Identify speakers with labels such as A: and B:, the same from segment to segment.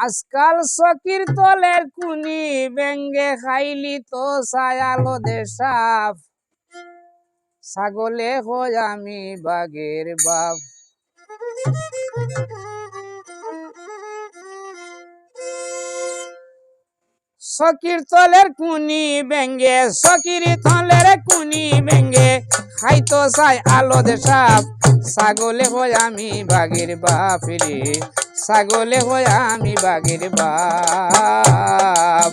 A: আজকাল সকির তলের কুনি বেঙ্গে খাইলি তো সায়ালো দেশাপ ছাগলে হই আমি বাগের বাপ। সকির তলের কুনি বেঙ্গে সকির তলের কুনি বেঙ্গে খাইতো সাই আলো দেশাপ ছাগলে হয় আমি বাগের বাপ রে ছাগলে হই আমি বাগের বাপ।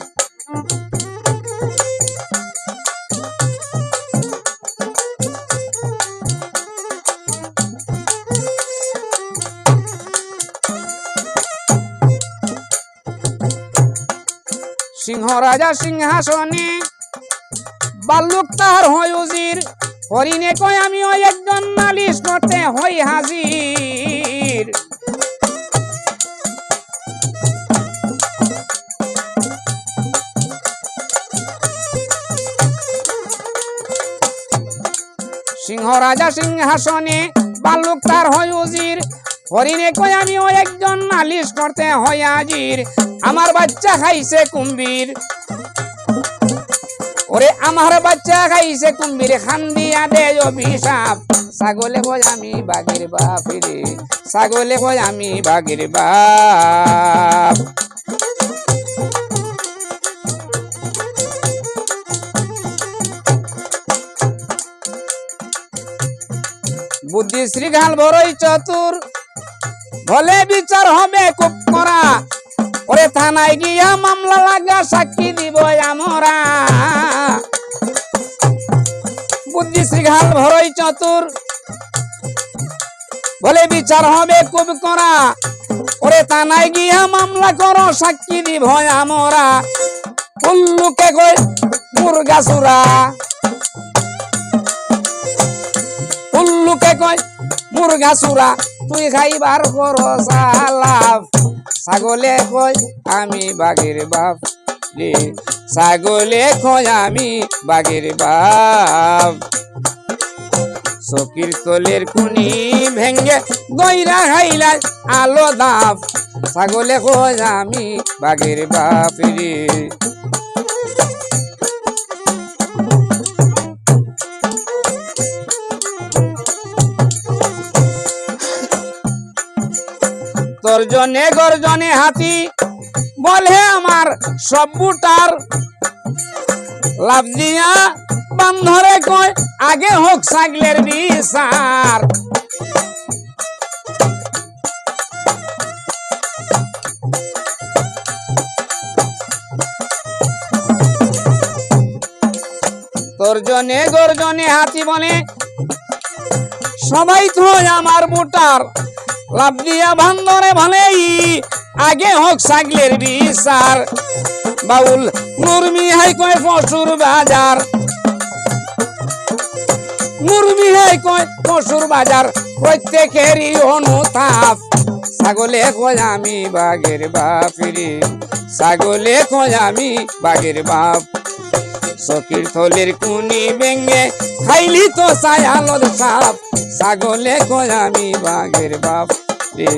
A: সিংহ রাজা সিংহাসনে। বাল্লুক তার হয় উজির, হরিণে কয় আমি ওই একজন নালিশ করতে হই হাজির। সিংহ রাজা সিংহাসনে বাল্লুক তার হয় উজির হরিণে কয় আমি ওই একজন নালিশ করতে হয় হাজির আমার বাচ্চা খাইছে কুম্ভীর। ওরে, আমার বাচ্চা খাইছে কুম্ভীর খান দিয়া দে অভিশাপ। ছাগলে কয় আমি বাগের বাপ রে, ছাগলে কয় আমি বাগের বাপ। বুদ্ধি শ্রীঘাল বড়ই চতুর ভলে বিচার হবে খুব করা ওরে থানায় গিয়া মামলা লাগা, সাক্ষী দিব আমরা। বুদ্ধি শ্রীঘাল ভরই চতুর। বলে বিচার হবে খুব করা ওরে থানায় গিয়া মামলা করো, সাক্ষী দিব আমরা। উল্লুকে কই মুরগা চুরা? উল্লুকে কয় মুরগা তুই খাইবার কর সালাফ ছাগলে কয় আমি বাগের বাপ রে? ছাগলে কয় আমি বাগের বাপ? চকির তলের কুনি ভেঙ্গে গইরা খাইলা আলো দাপ। ছাগলে কয় আমি বাগের বাপ রে? তর্জনে গর্জনে হাতি, বলে আমার সব বুটার লাভ দিয়া বান্ধরে কয়, আগে হোক ছাগলের বিচার। তর্জনে গর্জনে হাতি বলে, সবাই তো আমার বুটার লাভ দিয়া ভান্দরে ভালেই। আগে হোক ছাগলের বিচার। বাউল মুরমি হাই কয় পশুর বাজার। মুরমি হাই কয় পশুর বাজার, প্রত্যেকেরই অনুতাপ। ছাগলে কয় আমি বাঘের বাপ রে। ছাগলে কয় আমি বাঘের বাপ। চকির থলের কুনি বেঙ্গে খাইলি তো সায়ালদ সাপ। ছাগলে কয় আমি বাঘের বাপ রে।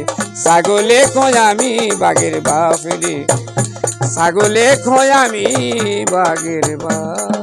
A: ছাগলে কয় আমি বাঘের বাপ রে। ছাগলে কয় বাঘের বাপ